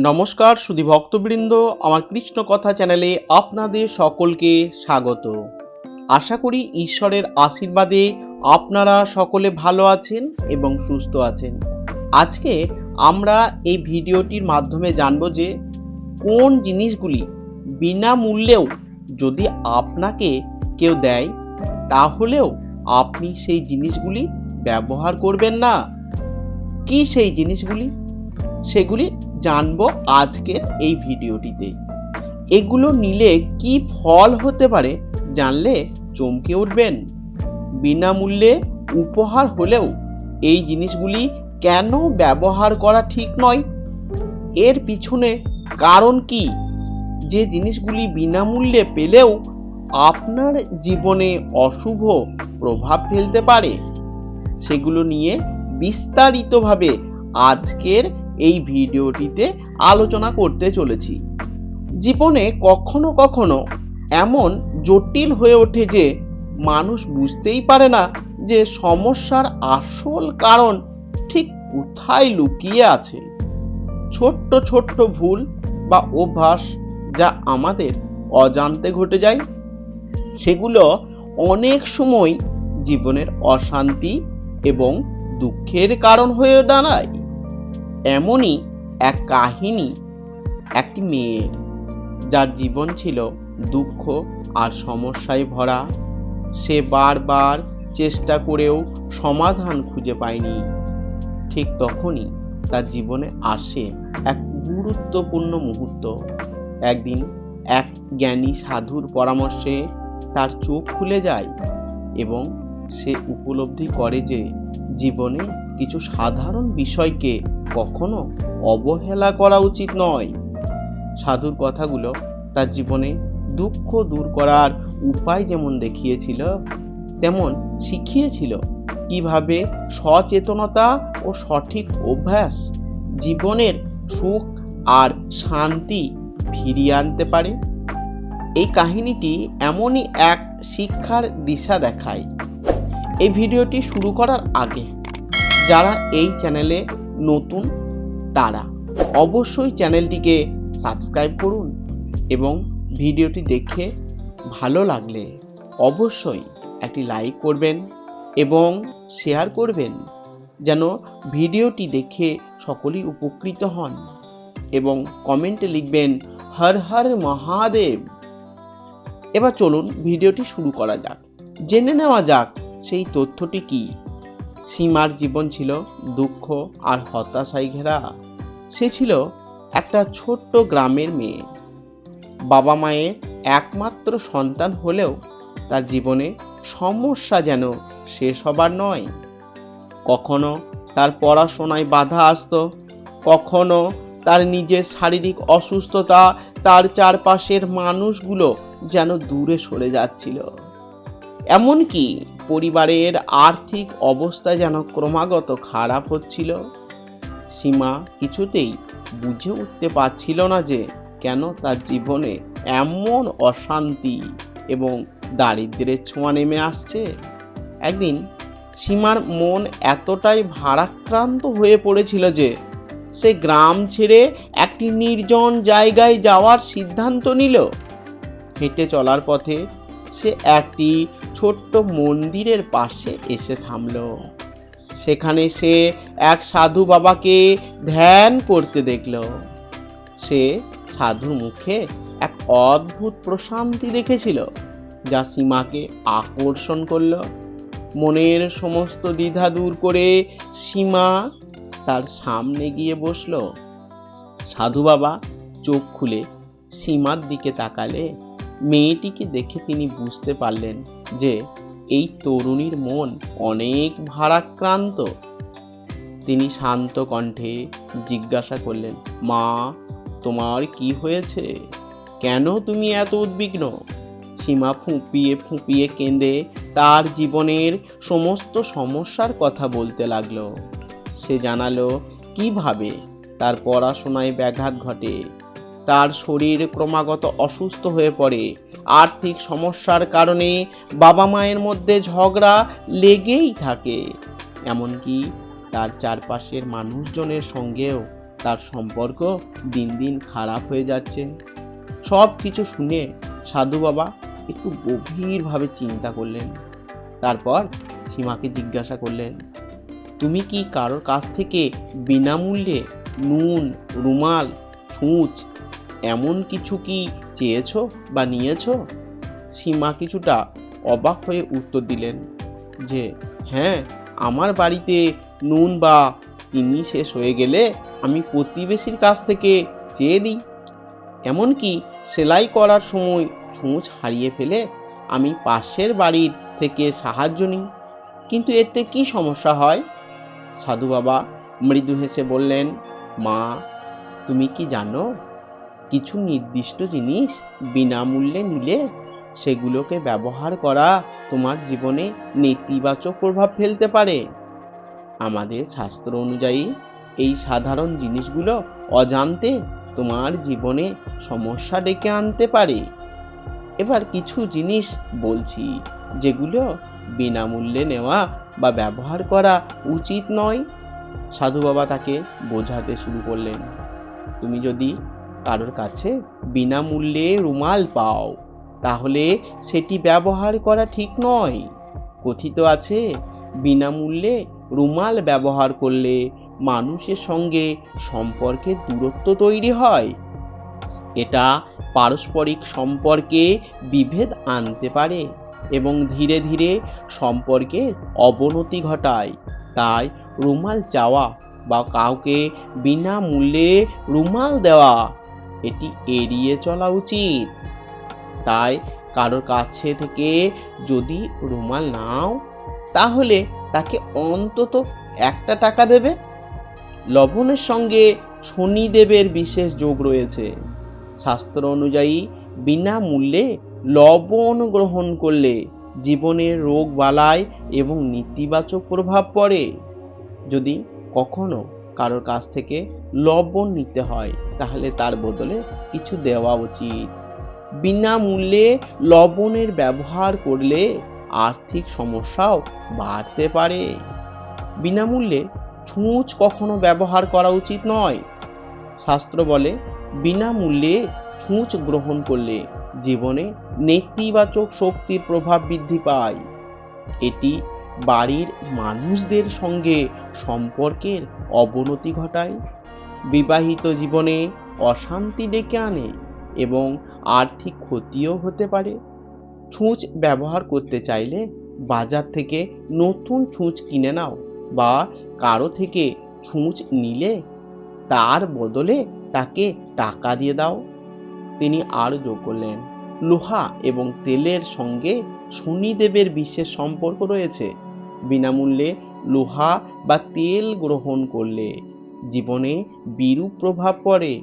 নমস্কার সুধী ভক্তবৃন্দ, আমার কৃষ্ণ কথা চ্যানেলে আপনাদের সকলকে স্বাগত। আশা করি ঈশ্বরের আশীর্বাদে আপনারা সকলে ভালো আছেন এবং সুস্থ আছেন। আজকে আমরা এই ভিডিওটির মাধ্যমে জানব যে কোন জিনিসগুলি বিনামূল্যেও যদি আপনাকে কেউ দেয়, তাহলেও আপনি সেই জিনিসগুলি ব্যবহার করবেন না। কি সেই জিনিসগুলি? সেগুলি জানব আজকের এই ভিডিওটিতে। এগুলো নিলে কি ফল হতে পারে জানলে চমকে উঠবেন। বিনামূল্যে উপহার হলেও এই জিনিসগুলি কেন ব্যবহার করা ঠিক নয়? এর পিছনে কারণ কি? যে জিনিসগুলি বিনামূল্যে পেলেও আপনার জীবনে অশুভ প্রভাব ফেলতে পারে, সেগুলো নিয়ে বিস্তারিতভাবে আজকের এই ভিডিওটিতে আলোচনা করতে চলেছি। জীবনে কখনো কখনো এমন জটিল হয়ে ওঠে যে, মানুষ বুঝতেই পারে না যে, সমস্যার আসল কারণ ঠিক কোথায় লুকিয়ে আছে। ছোট্ট ছোট্ট ভুল বা অভ্যাস যা আমাদের অজান্তে ঘটে যায়, সেগুলো অনেক সময় জীবনের অশান্তি এবং দুঃখের কারণ হয়ে দাঁড়ায়। এমনই এক কাহিনী, একটি মেয়ের যার জীবন ছিল দুঃখ আর সমস্যায় ভরা। সে বারবার চেষ্টা করেও সমাধান খুঁজে পায়নি। ঠিক তখনই তার জীবনে আসে এক গুরুত্বপূর্ণ মুহূর্ত। একদিন এক জ্ঞানী সাধুর পরামর্শে তার চোখ খুলে যায় এবং সে উপলব্ধি করে যে, জীবনে কিছু সাধারণ বিষয়কে কখনো অবহেলা করা উচিত নয়। সাধুর কথাগুলো তার জীবনে দুঃখ দূর করার উপায় যেমন দেখিয়েছিল, তেমন শিখিয়েছিল। কীভাবে সচেতনতা ও সঠিক অভ্যাস জীবনের সুখ আর শান্তি ফিরিয়ে আনতে পারে? এই কাহিনীটি এমনই এক শিক্ষার দিশা দেখায়। এই ভিডিওটি শুরু করার আগে যারা এই চ্যানেলে নতুন, তারা অবশ্যই চ্যানেলটিকে সাবস্ক্রাইব করুন এবং ভিডিওটি দেখে ভালো লাগলে অবশ্যই একটি লাইক করবেন এবং শেয়ার করবেন যেন ভিডিওটি দেখে সকলেই উপকৃত হন এবং কমেন্টে লিখবেন, হর হর মহাদেব। এবার চলুন ভিডিওটি শুরু করা যাক। জেনে নেওয়া যাক সেই তথ্যটি কি। সীমার জীবন ছিল দুঃখ আর হতাশায় ঘেরা। সে ছিল একটা ছোট্ট গ্রামের মেয়ে। বাবা মায়ের একমাত্র সন্তান হলেও তার জীবনে সমস্যা যেন শেষ হবার নয়। কখনো তার পড়াশোনায় বাধা আসতো, কখনো তার নিজের শারীরিক অসুস্থতা, তার চারপাশের মানুষগুলো যেন দূরে সরে যাচ্ছিল। এমনকি পরিবারের আর্থিক অবস্থা যেন ক্রমাগত খারাপ হচ্ছিল, সীমা কিছুতেই বুঝে উঠতে পারছিল না যে কেন তার জীবনে এমন অশান্তি এবং দারিদ্রের ছোঁয়া নেমে আসছে। একদিন সীমার মন এতটাই ভারাক্রান্ত হয়ে পড়েছিল যে সে গ্রাম ছেড়ে একটি নির্জন জায়গায় যাওয়ার সিদ্ধান্ত নিল। হেঁটে চলার পথে সে একটি ছোট্ট মন্দিরের পাশে এসে থামল। সেখানে সে এক সাধু বাবাকে ধ্যান করতে দেখল। সে সাধুর মুখে এক অদ্ভুত প্রশান্তি দেখেছিল, যা সীমাকে আকর্ষণ করল। মনের সমস্ত দ্বিধা দূর করে সীমা তার সামনে গিয়ে বসল। সাধু বাবা চোখ খুলে সীমার দিকে তাকালে মেয়েটিকে দেখে তিনি বুঝতে পারলেন যে এই তরুণীর মন অনেক ভারাক্রান্ত। তিনি শান্ত কণ্ঠে জিজ্ঞাসা করলেন, মা, তোমার কি হয়েছে? কেন তুমি এত উদ্বিগ্ন? সীমা ফুঁপিয়ে ফুঁপিয়ে কেঁদে তার জীবনের সমস্ত সমস্যার কথা বলতে লাগল। সে জানালো, কীভাবে? তার পড়াশোনায় ব্যাঘাত ঘটে। তার শরীর ক্রমাগত অসুস্থ হয়ে পড়ে। আর্থিক সমস্যার কারণে বাবা মায়ের মধ্যে ঝগড়া লেগেই থাকে। এমনকি তার চারপাশের মানুষজনের সঙ্গেও তার সম্পর্ক দিন দিন খারাপ হয়ে যাচ্ছে। সব কিছু শুনে সাধু বাবা একটু গভীরভাবে চিন্তা করলেন। তারপর সীমাকে জিজ্ঞাসা করলেন, তুমি কি কারোর কাছ থেকে বিনামূল্যে নুন, রুমাল ছুঁচ এমন কিছু কি চেয়েছ বা নিয়েছো? সীমা কিছুটা অবাক হয়ে উত্তর দিলেন যে হ্যাঁ আমার বাড়িতে নুন বা চিনি শেষ হয়ে গেলে আমি প্রতিবেশীর কাছ থেকে চেয়ে নিই। এমনকি সেলাই করার সময় ছুঁচ হারিয়ে ফেলে আমি পাশের বাড়ির থেকে সাহায্য নিই। কিন্তু এতে কি সমস্যা হয়? সাধু বাবা মৃদু হেসে বললেন, মা তুমি কি জানো? কিছু নির্দিষ্ট জিনিস বিনামূল্যে নিলে সেগুলোকে ব্যবহার করা তোমার জীবনে নেতিবাচক প্রভাব ফেলতে পারে। আমাদের শাস্ত্র অনুযায়ী, এই সাধারণ জিনিসগুলো অজান্তে তোমার জীবনে সমস্যা ডেকে আনতে পারে। এবার কিছু জিনিস বলছি, যেগুলো বিনামূল্যে নেওয়া বা ব্যবহার করা উচিত নয়। সাধু বাবা তাকে বোঝাতে শুরু করলেন। তুমি যদি কারোর কাছে বিনামূল্যে রুমাল পাও, তাহলে সেটি ব্যবহার করা ঠিক নয়। কথিত আছে, বিনামূল্যে রুমাল ব্যবহার করলে মানুষের সঙ্গে সম্পর্কের দূরত্ব তৈরি হয়। এটা পারস্পরিক সম্পর্কে বিভেদ আনতে পারে এবং ধীরে ধীরে সম্পর্কের অবনতি ঘটায়। তাই রুমাল চাওয়া বা কাউকে বিনামূল্যে রুমাল দেওয়া, এটি এড়িয়ে চলা উচিত। তাই কারোর কাছে থেকে যদি রুমাল নাও, তাহলে তাকে অন্তত একটা টাকা দেবে। লবণের সঙ্গে শনিদেবের বিশেষ যোগ রয়েছে। শাস্ত্র অনুযায়ী, বিনামূল্যে লবণ গ্রহণ করলে জীবনের রোগ বালায় এবং নেতিবাচক প্রভাব পড়ে। যদি কখনো কারোর কাছ থেকে লবণ নিতে হয়, তাহলে তার বদলে কিছু দেওয়া উচিত। বিনামূল্যে লবণের ব্যবহার করলে আর্থিক সমস্যাও বাড়তে পারে। বিনামূল্যে ছুঁচ কখনো ব্যবহার করা উচিত নয়। শাস্ত্র বলে, বিনামূল্যে ছুঁচ গ্রহণ করলে জীবনে নেতিবাচক শক্তির প্রভাব বৃদ্ধি পায়। এটি বাড়ির মানুষদের সঙ্গে সম্পর্কের অবনতি ঘটায়। বিবাহিত জীবনে অশান্তি ডেকে আনে এবং আর্থিক ক্ষতিও হতে পারে। ছুঁচ ব্যবহার করতে চাইলে বাজার থেকে নতুন ছুঁচ কিনে নাও বা কারও থেকে ছুঁচ নিলে তার বদলে তাকে টাকা দিয়ে দাও। তিনি আর যোগ করলেন, লোহা এবং তেলের সঙ্গে শনিদেবের বিশেষ সম্পর্ক রয়েছে। বিনামূল্যে লোহা বা তেল গ্রহণ করলে জীবনে বিরূপ প্রভাব পড়ে।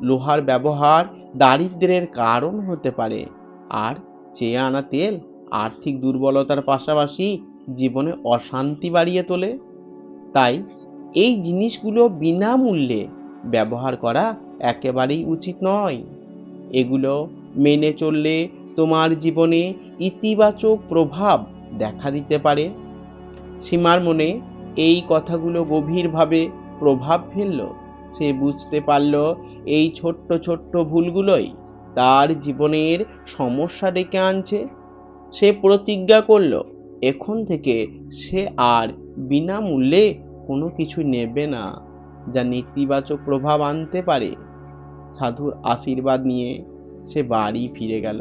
লোহার ব্যবহার দারিদ্র্যের কারণ হতে পারে। আর চেয়ে আনা তেল আর্থিক দুর্বলতার পাশাপাশি জীবনে অশান্তি বাড়িয়ে তোলে। তাই এই জিনিসগুলো বিনামূল্যে ব্যবহার করা একেবারেই উচিত নয়। এগুলো মেনে চললে তোমার জীবনে ইতিবাচক প্রভাব দেখা দিতে পারে। সীমার মনে এই কথাগুলো গভীরভাবে প্রভাব ফেলল। সে বুঝতে পারল, এই ছোট্ট ছোট্ট ভুলগুলোই তার জীবনের সমস্যা ডেকে আনছে। সে প্রতিজ্ঞা করল, এখন থেকে সে আর বিনামূল্যে কোনো কিছু নেবে না, যা নেতিবাচক প্রভাব আনতে পারে। সাধুর আশীর্বাদ নিয়ে সে বাড়ি ফিরে গেল।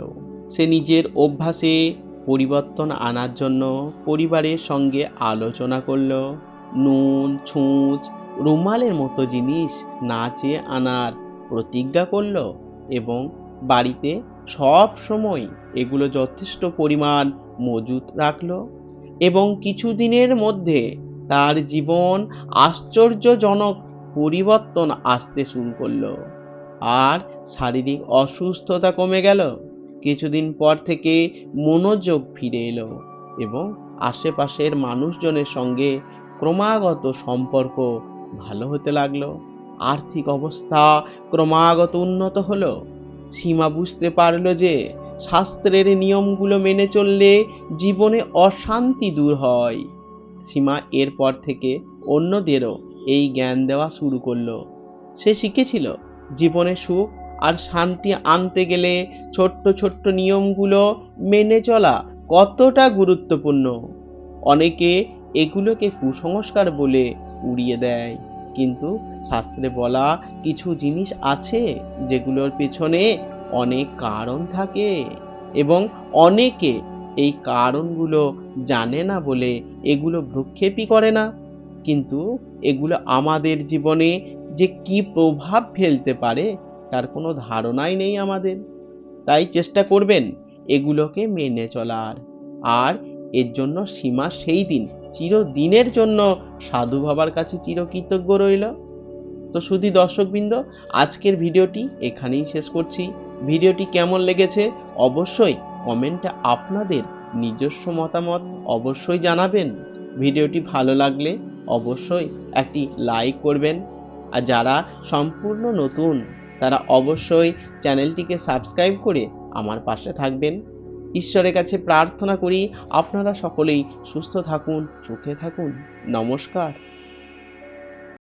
সে নিজের অভ্যাসে পরিবর্তন আনার জন্য পরিবারের সঙ্গে আলোচনা করল। নুন, ছুঁচ, রুমালের মতো জিনিস না চেয়ে আনার প্রতিজ্ঞা করল এবং বাড়িতে সব সময় এগুলো যথেষ্ট পরিমাণ মজুত রাখল এবং কিছুদিনের মধ্যে তার জীবন আশ্চর্যজনক পরিবর্তন আসতে শুরু করল। আর শারীরিক অসুস্থতা কমে গেল। কিছুদিন পর থেকে মনোযোগ ফিরে এলো এবং আশেপাশের মানুষজনের সঙ্গে ক্রমাগত সম্পর্ক ভালো হতে লাগল। আর্থিক অবস্থা ক্রমাগত উন্নত হলো। সীমা বুঝতে পারল যে শাস্ত্রের নিয়মগুলো মেনে চললে জীবনে অশান্তি দূর হয়। সীমা এরপর থেকে অন্যদেরও এই জ্ঞান দেওয়া শুরু করল। সে শিখেছিল, জীবনে সুখ আর শান্তি আনতে গেলে ছোট্ট ছোট্ট নিয়মগুলো মেনে চলা কতটা গুরুত্বপূর্ণ? অনেকে এগুলোকে কুসংস্কার বলে উড়িয়ে দেয়। কিন্তু শাস্ত্রে বলা কিছু জিনিস আছে যেগুলোর পেছনে অনেক কারণ থাকে এবং অনেকে এই কারণগুলো জানে না বলে এগুলো ভ্রুক্ষেপই করে না। কিন্তু এগুলো আমাদের জীবনে যে কি প্রভাব ফেলতে পারে তার কোনো ধারণাই নেই আমাদের। তাই চেষ্টা করবেন এগুলোকে মেনে চলার। আর এর জন্য সীমা সেই দিন, চিরদিনের জন্য সাধু বাবার কাছে চিরকৃতজ্ঞ রইল। তো শুধু দর্শকবৃন্দ, আজকের ভিডিওটি এখানেই শেষ করছি। ভিডিওটি কেমন লেগেছে অবশ্যই কমেন্টে আপনাদের নিজস্ব মতামত অবশ্যই জানাবেন। ভিডিওটি ভালো লাগলে অবশ্যই একটি লাইক করবেন। আর যারা সম্পূর্ণ নতুন তারা অবশ্যই চ্যানেলটিকে সাবস্ক্রাইব করে আমার পাশে থাকবেন। ঈশ্বরের কাছে প্রার্থনা করি, আপনারা সকলেই সুস্থ থাকুন, সুখে থাকুন। নমস্কার।